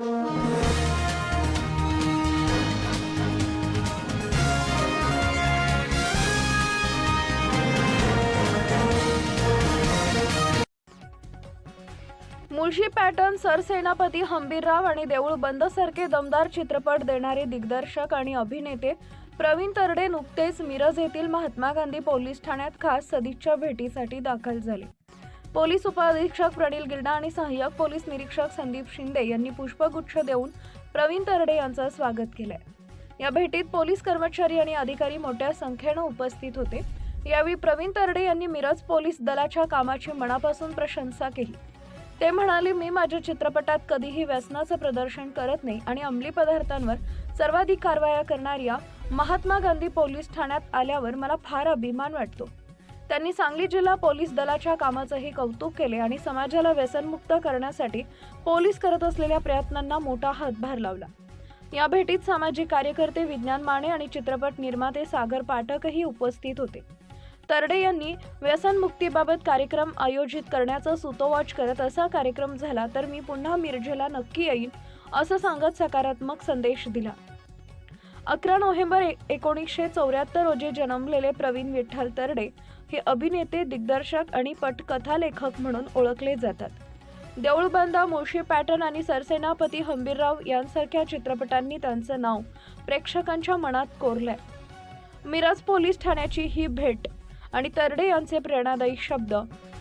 Mulshi pattern सरसेनापती हंबीरराव आणि देऊळ बंद सारखे दमदार चित्रपट देणारे दिग्दर्शक आणि अभिनेते प्रवीण तरडे नुकतेच मिरज येथील महात्मा गांधी पोलीस ठाण्यात खास सदिच्छा भेटीसाठी दाखल झाले. पोलीस उपअधीक्षक प्रणील गिरडा आणि सहाय्यक पोलीस निरीक्षक संदीप शिंदे यांनी पुष्पगुच्छ देऊन प्रवीण तरडे यांचं स्वागत केलंय. या भेटीत पोलीस कर्मचारी आणि अधिकारी मोठ्या संख्येनं उपस्थित होते. यावेळी प्रवीण तरडे यांनी मिरज पोलीस दलाच्या कामाची मनापासून प्रशंसा केली. ते म्हणाले मी माझ्या चित्रपटात कधीही व्यसनाचं प्रदर्शन करत नाही आणि अंमली पदार्थांवर सर्वाधिक कारवाया करणाऱ्या महात्मा गांधी पोलीस ठाण्यात आल्यावर मला फार अभिमान वाटतो. त्यांनी सांगली जिल्हा पोलीस दलाच्या कामाचंही कौतुक केले आणि समाजाला व्यसनमुक्त करण्यासाठी पोलीस करत असलेल्या प्रयत्नांना मोठा हातभार लावला. या भेटीत सामाजिक कार्यकर्ते विज्ञान माने आणि चित्रपट निर्माते सागर पाठकही उपस्थित होते. तरडे यांनी व्यसनमुक्तीबाबत कार्यक्रम आयोजित करण्याचं सुतोवाच करत असा कार्यक्रम झाला तर मी पुन्हा मिरजेला नक्की येईन असं सांगत सकारात्मक संदेश दिला. अकरा नोव्हेंबर एकोणीसशे चौऱ्याहत्तर रोजी जन्मलेले प्रवीण विठ्ठल तरडे हे अभिनेते दिग्दर्शक आणि पटकथा लेखक म्हणून ओळखले जातात. देऊळबंदा मोशी पॅटर्न आणि सरसेनापती हंबीरराव यांसारख्या चित्रपटांनी त्यांचं नाव प्रेक्षकांच्या मनात कोरलंय. मिरज पोलीस ठाण्याची ही भेट आणि तरडे यांचे प्रेरणादायी शब्द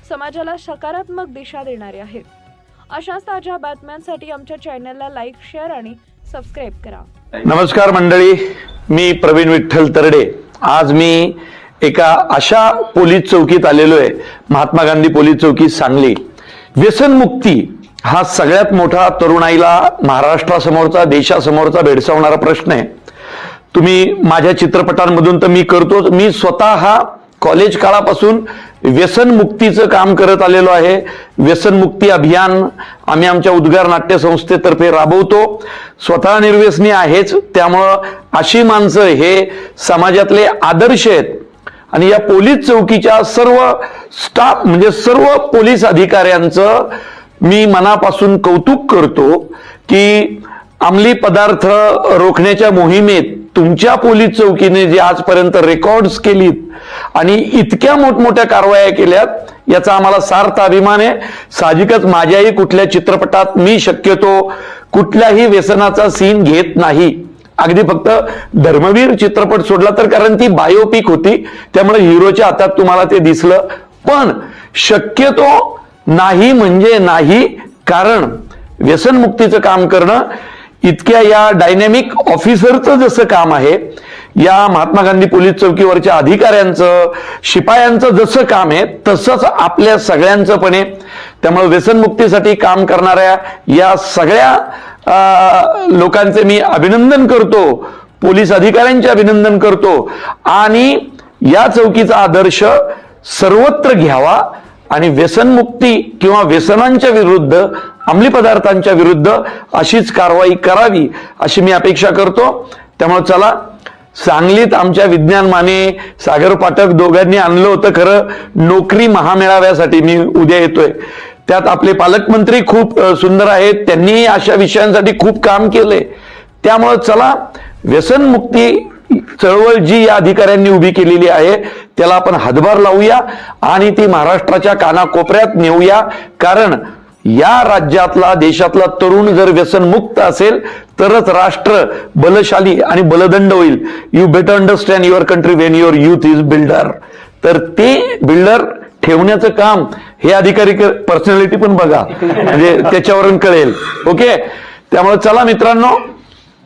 समाजाला सकारात्मक दिशा देणारे आहेत. अशाच ताज्या बातम्यांसाठी आमच्या चॅनलला लाईक शेअर आणि सबस्क्राईब करा. नमस्कार मंडळी मी प्रवीण विठ्ठल तरडे. आज मी एका अशा पोलीस चौकीत आलेलो आहे महात्मा गांधी पोलीस चौकी सांगली. व्यसनमुक्ती हा सगळ्यात मोठा तरुणाईला महाराष्ट्रासमोरचा देशासमोरचा भेडसावणारा प्रश्न आहे. तुम्ही माझ्या चित्रपटांमधून तर मी करतोच मी स्वतः हा कॉलेज काळापासून व्यसनमुक्तीचं काम करत आलेलो आहे. व्यसनमुक्ती अभियान आम्ही आमच्या उद्गार नाट्य संस्थेतर्फे राबवतो. स्वतः निर्व्यसनी आहेच. त्यामुळं अशी माणसं हे समाजातले आदर्श आहेत. आणि या पोलीस चौकीच्या सर्व स्टाफ म्हणजे सर्व पोलीस अधिकाऱ्यांचं मी मनापासून कौतुक करतो की अंमली पदार्थ रोखण्याच्या मोहिमेत तुमच्या पोलीस चौकीने जे आजपर्यंत रेकॉर्ड्स केलीत आणि इतक्या मोठमोठ्या कारवाया केल्यात याचा आम्हाला सार्थ अभिमान आहे. साहजिकच माझ्याही कुठल्या चित्रपटात मी शक्यतो कुठल्याही व्यसनाचा सीन घेत नाही. अगदी फक्त धर्मवीर चित्रपट सोडला तर कारण ती बायोपिक होती त्यामुळे हिरोच्या हातात तुम्हाला ते दिसलं. पण शक्यतो नाही म्हणजे नाही कारण व्यसनमुक्तीचं काम करणं इतक्या या डायनॅमिक ऑफिसरचं जसं काम आहे या महात्मा गांधी पोलीस चौकीवरच्या अधिकाऱ्यांचं शिपायांचं जसं काम आहे तसंच आपल्या सगळ्यांचं पण आहे. त्यामुळे व्यसनमुक्तीसाठी काम करणाऱ्या या सगळ्या लोकांचे मी अभिनंदन करतो. पोलीस अधिकाऱ्यांचे अभिनंदन करतो. आणि या चौकीचा आदर्श सर्वत्र घ्यावा आणि व्यसनमुक्ती किंवा व्यसनांच्या विरुद्ध अंमली पदार्थांच्या विरुद्ध अशीच कारवाई करावी अशी मी अपेक्षा करतो. त्यामुळे चला सांगलीत आमच्या विज्ञान माने सागर पाठक दोघांनी आणलं होतं खरं नोकरी महामेळाव्यासाठी मी उद्या येतोय. त्यात आपले पालकमंत्री खूप सुंदर आहेत त्यांनी अशा विषयांसाठी खूप काम केलंय त्यामुळं चला व्यसनमुक्ती चळवळ जी या अधिकाऱ्यांनी उभी केलेली आहे त्याला आपण हातभार लावूया आणि ती महाराष्ट्राच्या कानाकोपऱ्यात नेऊया. कारण या राज्यातला देशातला तरुण जर व्यसनमुक्त असेल तरच राष्ट्र बलशाली आणि बलदंड होईल. You better understand your country when your youth is builder तर ते बिल्डर ठेवण्याचं काम हे अधिकारी पर्सनॅलिटी पण बघा. म्हणजे त्याच्यावरून कळेल. ओके त्यामुळे चला मित्रांनो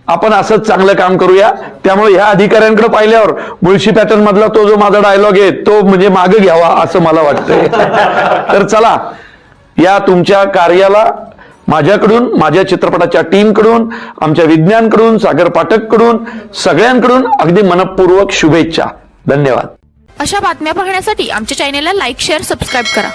आपण असंच चांगलं काम करूया. त्यामुळे ह्या अधिकाऱ्यांकडे पाहिल्यावर मुळशी पॅटर्न मधला तो जो माझा डायलॉग आहे तो म्हणजे मागे घ्यावा असं मला वाटतंय. तर चला या तुमच्या कार्याला माझ्याकडून माझ्या चित्रपटाच्या टीमकडून आमच्या विज्ञानकडून सागर पाठककडून सगळ्यांकडून अगदी मनपूर्वक शुभेच्छा. धन्यवाद. अशा बातम्या पाहण्यासाठी आमच्या चॅनेलला लाईक शेअर सबस्क्राईब करा.